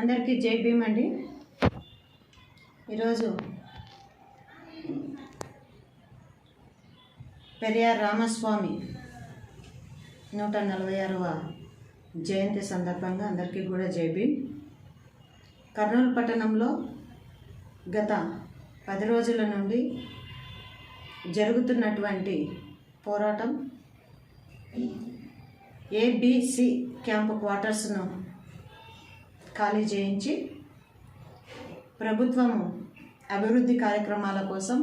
అందరికీ జై భీమ్ అండి. ఈరోజు పెరియార్ రామస్వామి నూట నలభై ఆరవ జయంతి సందర్భంగా అందరికీ కూడా జై భీమ్. కర్నూలు పట్టణంలో గత పది రోజుల నుండి జరుగుతున్నటువంటి పోరాటం ఏబిసి క్యాంపు క్వార్టర్స్ను ఖాళీ చేయించి ప్రభుత్వము అభివృద్ధి కార్యక్రమాల కోసం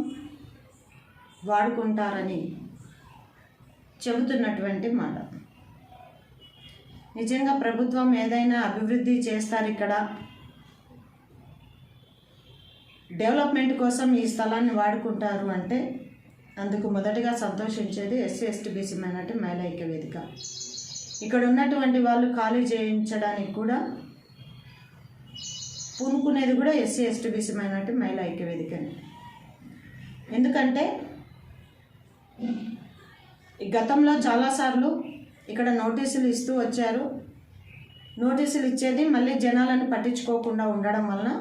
వాడుకుంటారని చెబుతున్నటువంటి మాట. నిజంగా ప్రభుత్వం ఏదైనా అభివృద్ధి చేస్తారు ఇక్కడ. డెవలప్మెంట్ కోసం ఈ స్థలాన్ని వాడుకుంటారు అంటే అందుకు మొదటగా సంతోషించేది ఎస్సీ ఎస్టీ బీసీ మైనార్టీ మహిళా ఐక్య వేదిక. ఇక్కడ ఉన్నటువంటి వాళ్ళు ఖాళీ చేయించడానికి కూడా పూనుకునేది కూడా ఎస్సీ ఎస్టీ బీసీ మైనార్టీ మహిళా ఐక్య వేదికని ఎందుకంటే గతంలో చాలాసార్లు ఇక్కడ నోటీసులు ఇస్తూ వచ్చారు. నోటీసులు ఇచ్చేది మళ్ళీ జనాలను పట్టించుకోకుండా ఉండడం వలన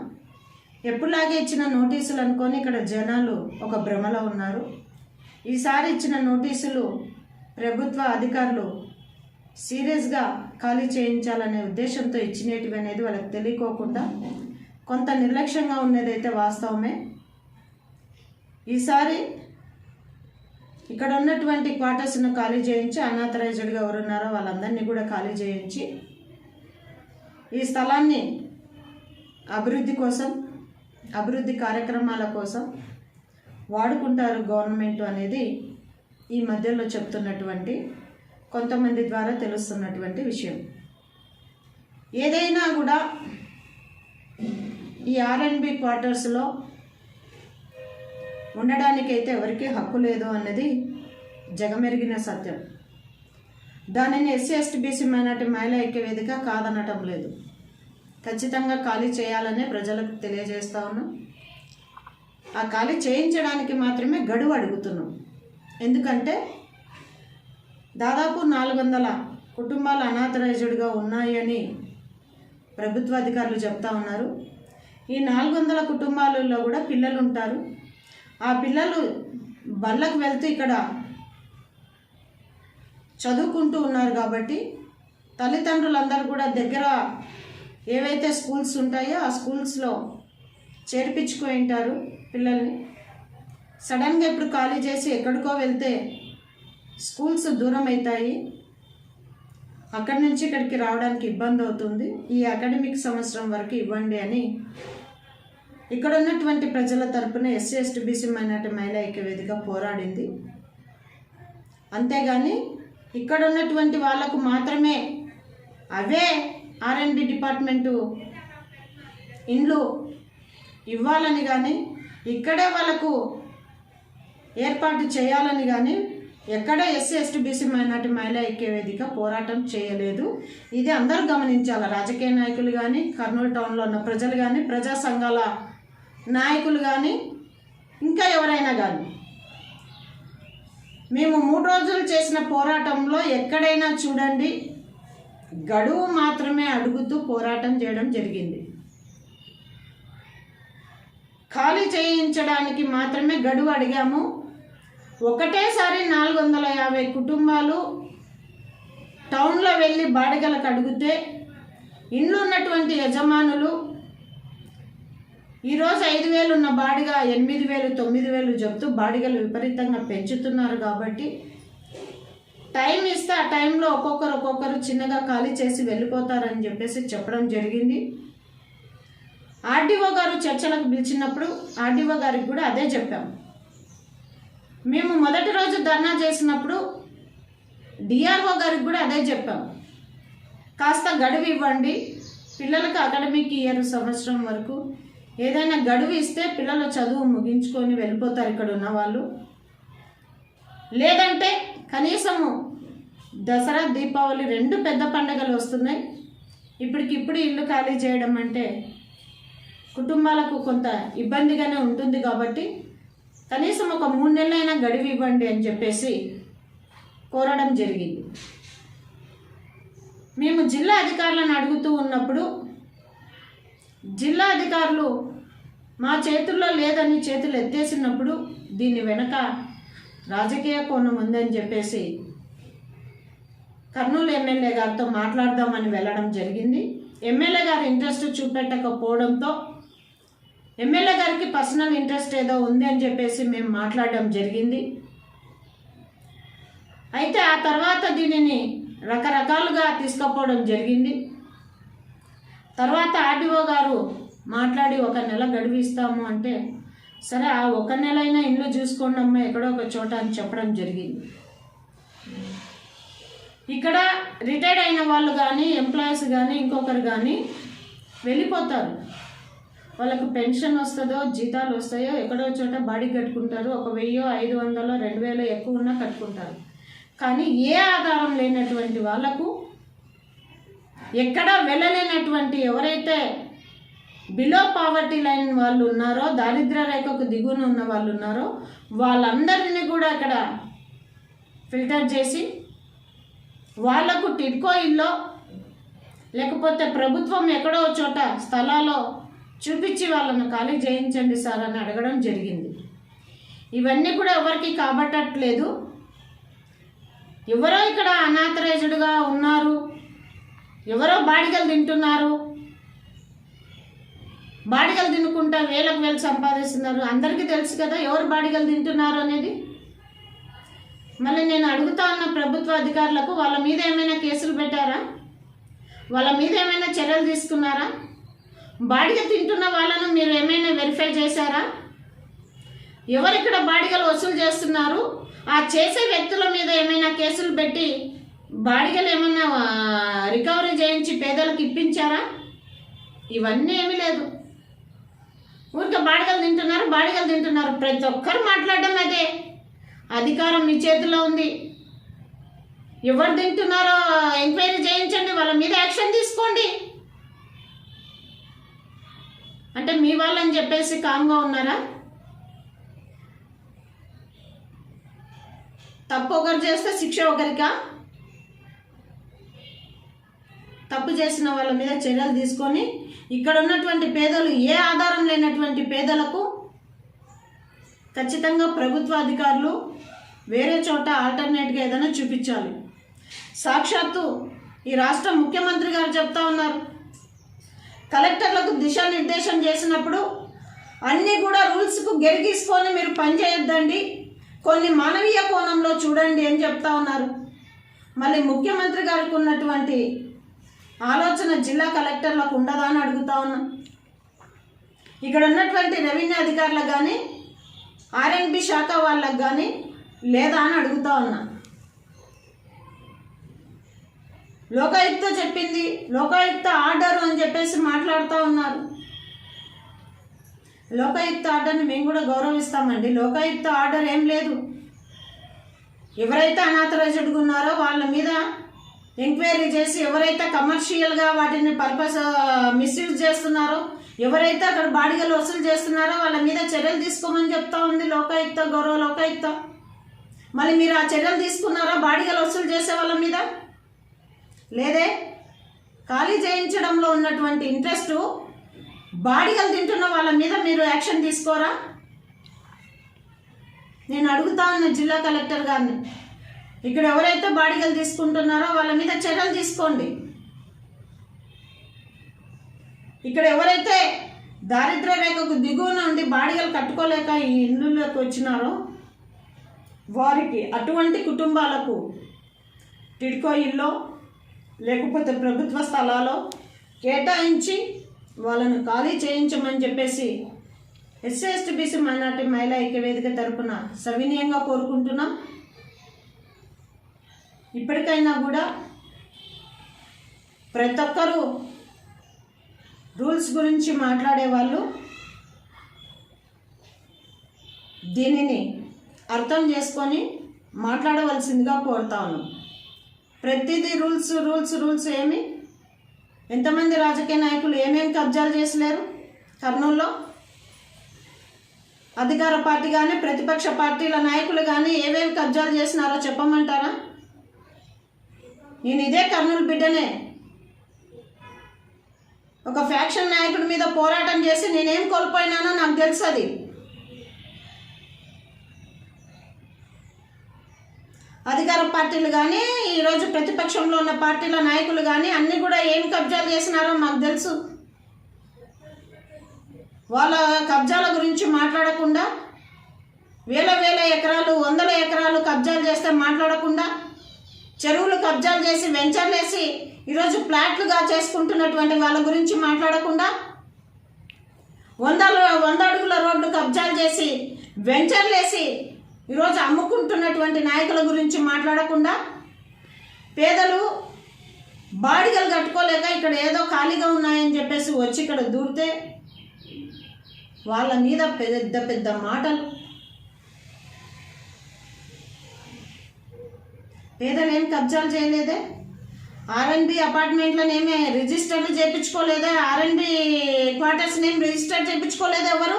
ఎప్పుడులాగే ఇచ్చిన నోటీసులు అనుకొని ఇక్కడ జనాలు ఒక భ్రమలో ఉన్నారు. ఈసారి ఇచ్చిన నోటీసులు ప్రభుత్వ అధికారులు సీరియస్గా ఖాళీ చేయించాలనే ఉద్దేశంతో ఇచ్చినవి అనేది వాళ్ళకి తెలియకోకుండా కొంత నిర్లక్ష్యంగా ఉన్నదైతే వాస్తవమే. ఈసారి ఇక్కడ ఉన్నటువంటి క్వార్టర్స్ను ఖాళీ చేయించి అనాథరైజ్డ్గా ఎవరున్నారో వాళ్ళందరినీ కూడా ఖాళీ చేయించి ఈ స్థలాన్ని అభివృద్ధి కోసం అభివృద్ధి కార్యక్రమాల కోసం వాడుకుంటారు గవర్నమెంట్ అనేది ఈ మధ్యలో చెప్తున్నటువంటి కొంతమంది ద్వారా తెలుస్తున్నటువంటి విషయం. ఏదైనా కూడా ఈ ఆర్ఎన్బి క్వార్టర్స్లో ఉండడానికైతే ఎవరికీ హక్కు లేదు అన్నది జగమెరిగిన సత్యం. దానిని ఎస్సీ ఎస్టీ బీసీ మైనార్టీ మహిళా ఐక్య వేదిక కాదనటం లేదు. ఖచ్చితంగా ఖాళీ చేయాలనే ప్రజలకు తెలియజేస్తా ఉన్నాం. ఆ ఖాళీ చేయించడానికి మాత్రమే గడువు అడుగుతున్నాం. ఎందుకంటే దాదాపు నాలుగు వందల కుటుంబాలు అనాథరైజ్డ్గా ఉన్నాయని ప్రభుత్వ అధికారులు చెప్తా ఉన్నారు. ఈ నాలుగు వందల కుటుంబాలలో కూడా పిల్లలు ఉంటారు ఆ పిల్లలు బళ్ళకు వెళ్తూ ఇక్కడ చదువుకుంటూ ఉన్నారు కాబట్టి తల్లిదండ్రులందరూ కూడా దగ్గర ఏవైతే స్కూల్స్ ఉంటాయో ఆ స్కూల్స్లో చేర్పించుకొని ఉంటారు పిల్లల్ని. సడన్గా ఇప్పుడు ఖాళీ చేసి ఎక్కడికో వెళ్తే స్కూల్స్ దూరం అవుతాయి. అక్కడి నుంచి ఇక్కడికి రావడానికి ఇబ్బంది అవుతుంది. ఈ అకాడమిక్ సంవత్సరం వరకు ఇవ్వండి అని ఇక్కడ ఉన్నటువంటి ప్రజల తరపున ఎస్సీ ఎస్టీ బీసీ మైనార్టీ మహిళా ఐక్యవేదిక పోరాడింది. అంతేగాని ఇక్కడ ఉన్నటువంటి వాళ్ళకు మాత్రమే అవే ఆర్ఎండ్బి డిపార్ట్మెంటు ఇండ్లు ఇవ్వాలని కానీ ఇక్కడే వాళ్ళకు ఏర్పాటు చేయాలని కానీ ఎక్కడ ఎస్సీ ఎస్టీ బీసీ మైనార్టీ మహిళా ఐక్యవేదిక పోరాటం చేయలేదు. ఇది అందరూ గమనించాలి. రాజకీయ నాయకులు కానీ కర్నూలు టౌన్లో ఉన్న ప్రజలు కానీ ప్రజా సంఘాల నాయకులు కానీ ఇంకా ఎవరైనా కానీ మేము మూడు రోజులు చేసిన పోరాటంలో ఎక్కడైనా చూడండి గడువు మాత్రమే అడుగుతూ పోరాటం చేయడం జరిగింది. ఖాళీ చేయించడానికి మాత్రమే గడువు అడిగాము. ఒకటేసారి నాలుగు వందల యాభై కుటుంబాలు టౌన్లో వెళ్ళి బాడిగలకు అడిగితే ఇండ్లు ఉన్నటువంటి యజమానులు ఈరోజు ఐదు వేలు ఉన్న బాడిగ ఎనిమిది వేలు తొమ్మిది వేలు చెప్తూ బాడిగలు విపరీతంగా పెంచుతున్నారు కాబట్టి టైం ఇస్తే ఆ టైంలో ఒక్కొక్కరు ఒక్కొక్కరు చిన్నగా ఖాళీ చేసి వెళ్ళిపోతారని చెప్పేసి చెప్పడం జరిగింది. ఆర్డీఓ గారు చర్చలకు పిలిచినప్పుడు ఆర్డీఓ గారికి కూడా అదే చెప్పాం. మేము మొదటి రోజు ధర్నా చేసినప్పుడు డిఆర్ఓ గారికి కూడా అదే చెప్పాం. కాస్త గడువు ఇవ్వండి పిల్లలకు అకాడమిక్ ఇయర్ సంవత్సరం వరకు ఏదైనా గడువు ఇస్తే పిల్లల చదువు ముగించుకొని వెళ్ళిపోతారు ఇక్కడ ఉన్న వాళ్ళు. లేదంటే కనీసము దసరా దీపావళి రెండు పెద్ద పండుగలు వస్తున్నాయి. ఇప్పటికిప్పుడు ఇల్లు ఖాళీ చేయడం అంటే కుటుంబాలకు కొంత ఇబ్బందిగానే ఉంటుంది కాబట్టి కనీసం ఒక మూడు నెలలైనా గడువు ఇవ్వండి అని చెప్పేసి కోరడం జరిగింది. మేము జిల్లా అధికారులను అడుగుతూ ఉన్నప్పుడు జిల్లా అధికారులు మా చేతుల్లో లేదని చేతులు ఎత్తేసినప్పుడు దీని వెనక రాజకీయ కోణం ఉందని చెప్పేసి కర్నూలు ఎమ్మెల్యే గారితో మాట్లాడదామని వెళ్ళడం జరిగింది. ఎమ్మెల్యే గారు ఇంట్రెస్ట్ చూపెట్టకపోవడంతో ఎమ్మెల్యే గారికి పర్సనల్ ఇంట్రెస్ట్ ఏదో ఉంది అని చెప్పేసి మేము మాట్లాడడం జరిగింది. అయితే ఆ తర్వాత దీనిని రకరకాలుగా తీసుకుపోవడం జరిగింది. తర్వాత ఆర్డీఓ గారు మాట్లాడి ఒక నెల గడివిస్తాము అంటే సరే ఆ ఒక నెల అయినా ఇల్లు చూసుకోండి అమ్మా ఎక్కడో ఒక చోట అని చెప్పడం జరిగింది. ఇక్కడ రిటైర్డ్ అయిన వాళ్ళు కానీ ఎంప్లాయీస్ కానీ ఇంకొకరు కానీ వెళ్ళిపోతారు. వాళ్ళకు పెన్షన్ వస్తుందో జీతాలు వస్తాయో ఎక్కడో చోట బాడీ కట్టుకుంటారు. ఒక వెయ్యో ఐదు వందలో రెండు వేలో ఎక్కువ ఉన్నా కట్టుకుంటారు. కానీ ఏ ఆధారం లేనటువంటి వాళ్ళకు ఎక్కడ వెళ్ళలేనటువంటి ఎవరైతే బిలో పావర్టీ లైన్ వాళ్ళు ఉన్నారో దారిద్ర రేఖకు దిగువన ఉన్న వాళ్ళు ఉన్నారో వాళ్ళందరినీ కూడా అక్కడ ఫిల్టర్ చేసి వాళ్ళకు టిడ్కో ఇల్లో లేకపోతే ప్రభుత్వం ఎక్కడో చోట స్థలాల్లో చూపించి వాళ్ళను ఖాళీ చేయించండి సార్ అని అడగడం జరిగింది. ఇవన్నీ కూడా ఎవరికి కాబట్టట్లేదు. ఎవరో ఇక్కడ అనాథరైజ్డ్గా ఉన్నారు. ఎవరో బాడిగలు తింటున్నారు. బాడిగలు తినుకుంటా వేలకు వేలు సంపాదిస్తున్నారు. అందరికీ తెలుసు కదా ఎవరు బాడిగలు తింటున్నారు అనేది. మళ్ళీ నేను అడుగుతా ఉన్న ప్రభుత్వ అధికారులకు వాళ్ళ మీద ఏమైనా కేసులు పెట్టారా? వాళ్ళ మీద ఏమైనా చర్యలు తీసుకున్నారా? బాడిగ తింటున్న వాళ్ళను మీరు ఏమైనా వెరిఫై చేశారా? ఎవరు ఇక్కడ బాడిగలు వసూలు చేస్తున్నారు? ఆ చేసే వ్యక్తుల మీద ఏమైనా కేసులు పెట్టి బాడిగలు ఏమన్నా రికవరీ చేయించి పేదలకు ఇప్పించారా? ఇవన్నీ ఏమీ లేదు. ఊరికే బాడిగలు తింటున్నారు బాడిగలు తింటున్నారు. ప్రతి ఒక్కరు మాట్లాడడం అదే. అధికారం మీ చేతిలో ఉంది. ఎవరు తింటున్నారో ఎంక్వైరీ చేయించండి వాళ్ళ మీద యాక్షన్ తీసుకోండి. అంటే మీ వాళ్ళని చెప్పేసి కామ్గా ఉన్నారా? తప్పు ఒకరు చేస్తే శిక్ష ఒకరికా? తప్పు చేసిన వాళ్ళ మీద చర్యలు తీసుకొని ఇక్కడ ఉన్నటువంటి పేదలు ఏ ఆధారం లేనటువంటి పేదలకు ఖచ్చితంగా ప్రభుత్వ అధికారులు వేరే చోట ఆల్టర్నేట్గా ఏదైనా చూపించాలి. సాక్షాత్తు ఈ రాష్ట్ర ముఖ్యమంత్రి గారు చెప్తా ఉన్నారు. కలెక్టర్లకు దిశానిర్దేశం చేసినప్పుడు అన్నీ కూడా రూల్స్కు గెరిగీసుకొని మీరు పనిచేయొద్దండి కొన్ని మానవీయ కోణంలో చూడండి అని చెప్తా ఉన్నారు. మళ్ళీ ముఖ్యమంత్రి గారికి ఉన్నటువంటి ఆలోచన జిల్లా కలెక్టర్లకు ఉండదా అని అడుగుతా ఉన్నా. ఇక్కడ ఉన్నటువంటి రెవెన్యూ అధికారులకు కానీ ఆర్ఎన్బి శాఖ వాళ్ళకు కానీ లేదా అని అడుగుతా ఉన్నా. లోకాయుక్త చెప్పింది లోకాయుక్త ఆర్డర్ అని చెప్పేసి మాట్లాడుతూ ఉన్నారు. లోకాయుక్త ఆర్డర్ని మేము కూడా గౌరవిస్తామండి. లోకాయుక్త ఆర్డర్ ఏం లేదు. ఎవరైతే అనాథరైజ్డ్గా ఉన్నారో వాళ్ళ మీద ఎంక్వైరీ చేసి ఎవరైతే కమర్షియల్గా వాటిని పర్పస్ మిస్యూజ్ చేస్తున్నారో ఎవరైతే అక్కడ బాడిగలు వసూలు చేస్తున్నారో వాళ్ళ మీద చర్యలు తీసుకోమని చెప్తా ఉంది లోకాయుక్త గౌరవ లోకాయుక్త. మళ్ళీ మీరు ఆ చర్యలు తీసుకున్నారా బాడిగలు వసూలు చేసే వాళ్ళ మీద? లేదే? ఖాళీ చేయించడంలో ఉన్నటువంటి ఇంట్రెస్ట్ బాడిగలు తింటున్న వాళ్ళ మీద మీరు యాక్షన్ తీసుకోరా? నేను అడుగుతా ఉన్న జిల్లా కలెక్టర్ గారిని. ఇక్కడ ఎవరైతే బాడిగలు తీసుకుంటున్నారో వాళ్ళ మీద చర్యలు తీసుకోండి. ఇక్కడ ఎవరైతే దారిద్ర్య రేఖకు దిగువన ఉండి బాడిగలు కట్టుకోలేక ఈ ఇళ్ళలోకి వచ్చినారో వారికి అటువంటి కుటుంబాలకు టిడ్కో ఇల్లో లేకపోతే ప్రభుత్వ స్థలాల్లో కేటాయించి వాళ్ళను ఖాళీ చేయించమని చెప్పేసి ఎస్సీ ఎస్టీ బీసీ మైనార్టీ మహిళా ఐక్య వేదిక తరపున సవినీయంగా కోరుకుంటున్నాం. ఇప్పటికైనా కూడా ప్రతి ఒక్కరూ రూల్స్ గురించి మాట్లాడే వాళ్ళు దీనిని అర్థం చేసుకొని మాట్లాడవలసిందిగా కోరుతాను ప్రతిదీ రూల్స్ రూల్స్ రూల్స్ ఏమి? ఎంతమంది రాజకీయ నాయకులు ఏమేమి కబ్జాలు చేసలేరు కర్నూలులో? అధికార పార్టీ కానీ ప్రతిపక్ష పార్టీల నాయకులు కానీ ఏమేమి కబ్జాలు చేసినారో చెప్పమంటారా? నేను ఇదే కర్నూలు బిడ్డనే. ఒక ఫ్యాక్షన్ నాయకుడి మీద పోరాటం చేసి నేనేం కోల్పోయినానో నాకు తెలుసు అది అధికార పార్టీలు కానీ ఈరోజు ప్రతిపక్షంలో ఉన్న పార్టీల నాయకులు కానీ అన్నీ కూడా ఏం కబ్జాలు చేసినారో మాకు తెలుసు. వాళ్ళ కబ్జాల గురించి మాట్లాడకుండా వేల వేల ఎకరాలు వందల ఎకరాలు కబ్జాలు చేస్తే మాట్లాడకుండా చెరువులు కబ్జాలు చేసి వెంచర్లు వేసి ఈరోజు ప్లాట్లుగా చేసుకుంటున్నటువంటి వాళ్ళ గురించి మాట్లాడకుండా వంద వంద అడుగుల రోడ్డు కబ్జాలు చేసి వెంచర్లు వేసి ఈరోజు అమ్ముకుంటున్నటువంటి నాయకుల గురించి మాట్లాడకుండా పేదలు బాడిగలు కట్టుకోలేక ఇక్కడ ఏదో ఖాళీగా ఉన్నాయని చెప్పేసి వచ్చి ఇక్కడ దూరితే వాళ్ళ మీద పెద్ద పెద్ద మాటలు. పేదలు ఏం కబ్జాలు చేయలేదే? ఆర్ఎన్బి అపార్ట్మెంట్లో నేమే రిజిస్టర్లు చేయించుకోలేదా? ఆర్ఎన్బి క్వార్టర్స్ నేమ్ రిజిస్టర్ చేయించుకోలేదు ఎవరు?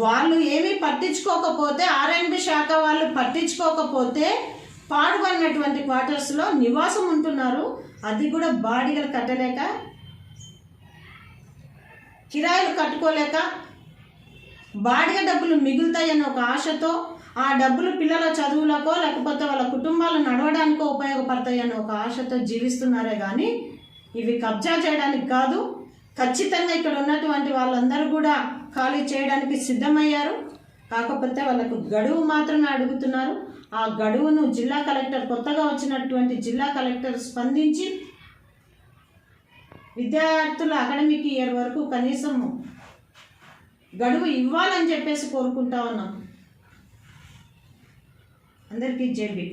వాళ్ళు ఏమీ పట్టించుకోకపోతే ఆర్ఎన్బి శాఖ వాళ్ళు పట్టించుకోకపోతే పాడుపడినటువంటి క్వార్టర్స్లో నివాసం ఉంటున్నారు. అది కూడా బాడీగలు కట్టలేక కిరాయిలు కట్టుకోలేక బాడిగ డబ్బులు మిగులుతాయన్న ఒక ఆశతో ఆ డబ్బులు పిల్లల చదువులకో లేకపోతే వాళ్ళ కుటుంబాలు నడవడానికో ఉపయోగపడతాయన్న ఒక ఆశతో జీవిస్తున్నారే కానీ ఇవి కబ్జా చేయడానికి కాదు ఖచ్చితంగా ఇక్కడ ఉన్నటువంటి వాళ్ళందరూ కూడా ఖాళీ చేయడానికి సిద్ధమయ్యారు. కాకపోతే వాళ్ళకు గడువు మాత్రమే అడుగుతున్నారు. ఆ గడువును జిల్లా కలెక్టర్ కొత్తగా వచ్చినటువంటి జిల్లా కలెక్టర్ స్పందించి విద్యార్థుల అకాడమిక్ ఇయర్ వరకు కనీసం గడువు ఇవ్వాలని చెప్పేసి కోరుకుంటా ఉన్నాం. అందరికీ జేబీ